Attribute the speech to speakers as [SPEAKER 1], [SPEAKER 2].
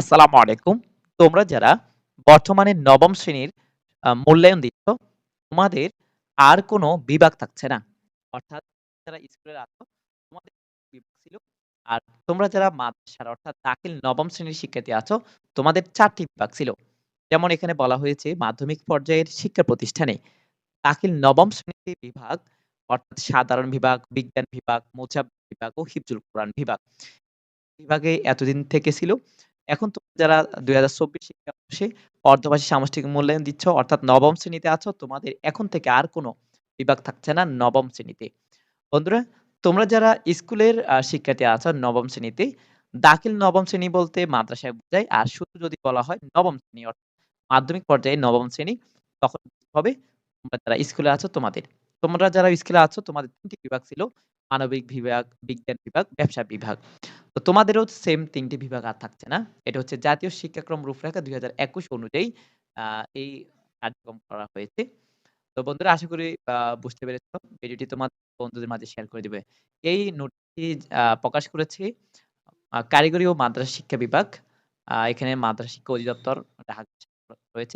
[SPEAKER 1] আসসালামু আলাইকুম। তোমরা যারা বর্তমানে নবম শ্রেণির মূল্যায়ন দিচ্ছ, তোমাদের আর কোনো বিভাগ থাকছে না। অর্থাৎ যারা স্কুলে আছো তোমাদের বিভাগ ছিল। আর তোমরা যারা মাদ্রাসার অর্থাৎ দাখিল নবম শ্রেণির শিক্ষার্থী আছো, তোমাদের ৪ টি বিভাগ ছিল। যেমন এখানে বলা হয়েছে মাধ্যমিক পর্যায়ের শিক্ষা প্রতিষ্ঠানে দাখিল নবম শ্রেণির বিভাগ অর্থাৎ সাধারণ বিভাগ, বিজ্ঞান বিভাগ, মোজাব্বের বিভাগ ও হিফজুল কোরআন বিভাগ। বিভাগে এতদিন থেকে ছিল। এখন তোমরা যারা ২০২৪ শিক্ষাবর্ষে অর্ধবার্ষিক সামষ্টিক মূল্যায়ন দিচ্ছ অর্থাৎ নবম শ্রেণীতে আছো, তোমাদের এখন থেকে আর কোনো বিভাগ থাকছে না নবম শ্রেণীতে। বন্ধুরা, তোমরা যারা স্কুলের শিক্ষার্থী আছো নবম শ্রেণীতে, দাখিল নবম শ্রেণি বলতে মাদ্রাসায় বোঝায়। আর শুধু যদি বলা হয় নবম শ্রেণি অর্থাৎ মাধ্যমিক পর্যায়ে নবম শ্রেণি, তখন হবে তোমরা যারা স্কুলে আছো তোমাদের। তোমরা যারা স্কুলে আছো তোমাদের তিনটি বিভাগ ছিল। মানবিক বিভাগ, বিজ্ঞান বিভাগ, ব্যবসা বিভাগ। তো তোমাদেরও সেম তিনটি বিভাগ আর থাকছে না। এটা হচ্ছে জাতীয় শিক্ষাক্রম রূপরেখা ২০২১ অনুযায়ী এই কার্যক্রম করা হয়েছে। তো বন্ধুরা, আশা করি বুঝতে পেরেছ। ভিডিওটি তোমার বন্ধুদের মাঝে শেয়ার করে দিবে। এই নোটটি প্রকাশ করেছে কারিগরি ও মাদ্রাসা শিক্ষা বিভাগ। এখানে মাদ্রাসা শিক্ষা অধিদপ্তর, ঢাকা